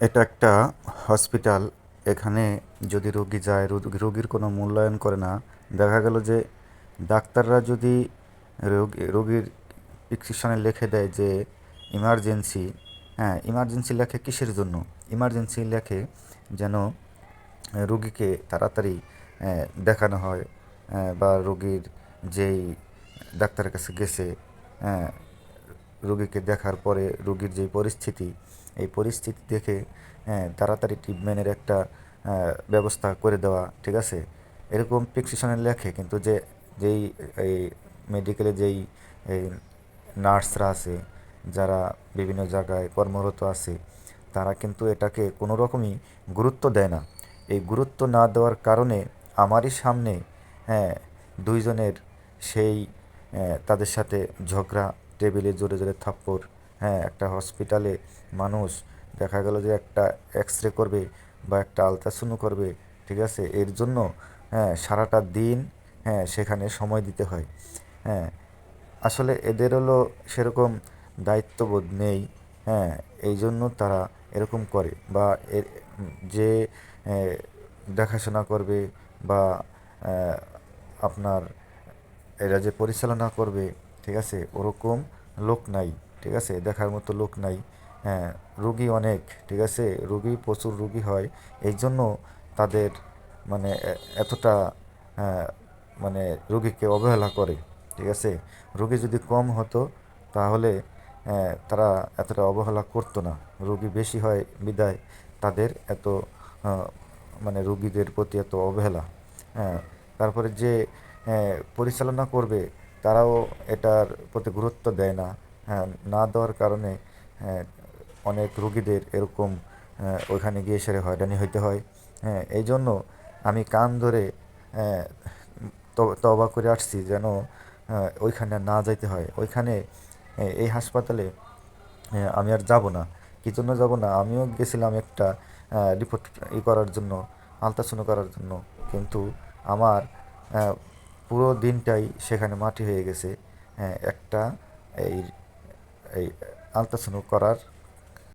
এটা একটা হসপিটাল এখানে যদি রোগী যায়, রোগ- রোগীর কোনো মূল্যায়ন করে না, দেখা গেল যে ডাক্তাররা যদি রোগী, রোগীর প্রেসক্রিপশনে লিখে দেয় যে ইমার্জেন্সি হ্যাঁ ইমার্জেন্সি লেখে কিসের জন্য? ইমার্জেন্সি লেখে যেন রোগীকে তাড়াতাড়ি দেখানো হয় বা রোগীর যেই ডাক্তারের কাছে গেছে রোগীকে দেখার পরে রোগীর যে পরিস্থিতি এই পরিস্থিতি দেখে হ্যাঁ, তাড়াতাড়ি ট্রিটমেন্টের একটা ব্যবস্থা করে দেওয়া ঠিক আছে? এরকম প্রেসক্রিপশনে লেখে কিন্তু যে যেই এই মেডিকেলে যেই এই নার্সরা আছে যারা বিভিন্ন জায়গায় কর্মরত আছে তারা কিন্তু এটাকে কোনো রকমই গুরুত্ব দেয় না। এই গুরুত্ব না দেওয়ার কারণে আমারই সামনে হ্যাঁ দুইজনের সেই তাদের সাথে ঝগড়া টেবিলে জোরে জোরে থাপ্পড়। হ্যাঁ একটা হসপিটালে মানুষ দেখা গেল যে একটা এক্স রে করবে বা একটা আলট্রাসাউন্ড করবে, ঠিক আছে? এর জন্য হ্যাঁ সারাটা দিন হ্যাঁ সেখানে সময় দিতে হয়। হ্যাঁ আসলে এদের হলো সেরকম দায়িত্ববোধ নেই হ্যাঁ এই জন্য তারা এরকম করে বা এর, যে দেখাশোনা করবে বা আপনার এরা যে পরিচালনা করবে ঠিক আছে? ওরকম লোক নাই ঠিক আছে? দেখার মতো লোক নাই। হ্যাঁ রুগী অনেক ঠিক আছে? রুগী প্রচুর রুগী হয়। এই জন্য তাদের মানে এতটা হ্যাঁ, মানে রুগীকে অবহেলা করে ঠিক আছে? রুগী যদি কম হতো তাহলে তারা এতটা অবহেলা করতো না। রুগী বেশি হয় বিদায়। তাদের এত মানে রুগীদের প্রতি এত অবহেলা। হ্যাঁ তারপরে যে আহ, পরিচালনা করবে তারাও এটার প্রতি গুরুত্ব দেয় না। হ্যাঁ না দেওয়ার কারণে হ্যাঁ, অনেক রুগীদের এরকম ওইখানে গিয়ে সেরে হয়রানি হইতে হয়। হ্যাঁ এই জন্য আমি কান ধরে আহ, ত- তওবা করে আসছি যেন ওইখানে না যাইতে হয়। ওইখানে এই হাসপাতালে হ্যাঁ, আমি আর যাব না। কী জন্য যাব না? আমিও গেছিলাম একটা রিপোর্ট ই করার জন্য আলট্রাসাউন্ড করার জন্য। কিন্তু আমার পুরো দিনটাই সেখানে মাটি হয়ে গেছে হ্যাঁ, একটা এই এই আলট্রাসাউন্ড করার